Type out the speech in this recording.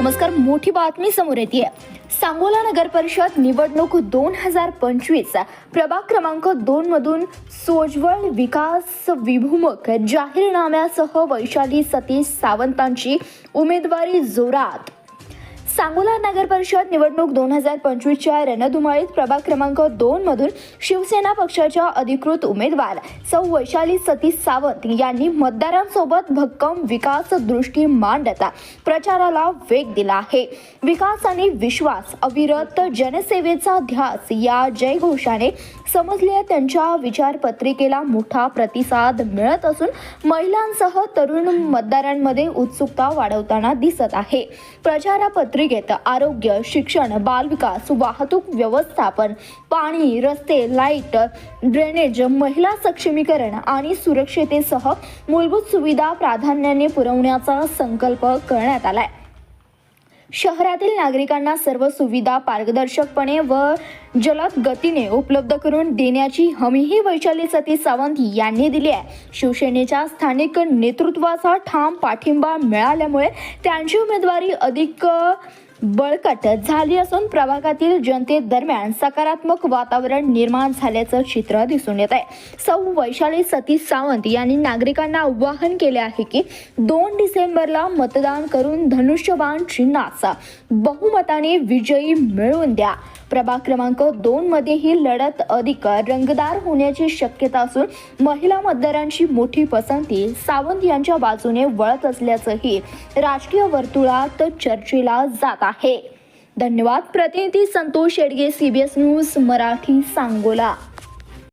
नमस्कार मोठी बातमी समोर येते. सांगोला नगर परिषद निवडणूक दोन हजार पंचवीस प्रभाग क्रमांक दोन मधून सोज्वळ विकास विभूमक जाहीरनाम्यासह वैशाली सतीश सावंतांची उमेदवारी जोरात. सांगोला नगर परिषद निवडणूक दोन हजार पंचवीसच्या रणधुमाळीत प्रभाग क्रमांक दोन मधून शिवसेना पक्षाच्या अधिकृत उमेदवार सौ वैशाली सतीश सावंत यांनी मतदारांसोबत भक्कम विकास दृष्टी मांडता प्रचाराला वेग दिला आहे. विकास आणि विश्वास अविरत जनसेवेचा ध्यास या जयघोषाने समजले त्यांच्या विचारपत्रिकेला मोठा प्रतिसाद मिळत असून महिलांसह तरुण मतदारांमध्ये उत्सुकता वाढवताना दिसत आहे. प्रचारपत्रिकेत आरोग्य शिक्षण बालविकास वाहतूक व्यवस्थापन पाणी रस्ते लाइट ड्रेनेज महिला सक्षमीकरण आणि सुरक्षितेसह मूलभूत सुविधा प्राधान्याने पुरवण्याचा संकल्प करण्यात आलाय. शहरातील नागरिकांना सर्व सुविधा पारदर्शकपणे व जलद गतीने उपलब्ध करून देण्याची हमीही वैशाली सती सावंत यांनी दिली आहे. शिवसेनेच्या स्थानिक नेतृत्वाचा ठाम पाठिंबा मिळाल्यामुळे त्यांची उमेदवारी अधिक बळकट झाली असून प्रभागातील जनतेदरम्यान सकारात्मक वातावरण निर्माण झाल्याचं चित्र दिसून येत आहे. सौ वैशाली सतीश सावंत यांनी नागरिकांना आवाहन केले आहे की दोन डिसेंबरला मतदान करून धनुष्यबाण चिन्हाचा बहुमताने विजयी मिळवून द्या. प्रभाग क्रमांक दोन मध्ये ही लढत अधिक रंगदार होण्याची शक्यता असून महिला मतदारांची मोठी पसंती सावंत यांच्या बाजूने वळत असल्याचंही राजकीय वर्तुळात चर्चेला जात आहे. धन्यवाद. प्रतिनिधी संतोष शेडगे सीबीएस न्यूज मराठी सांगोला.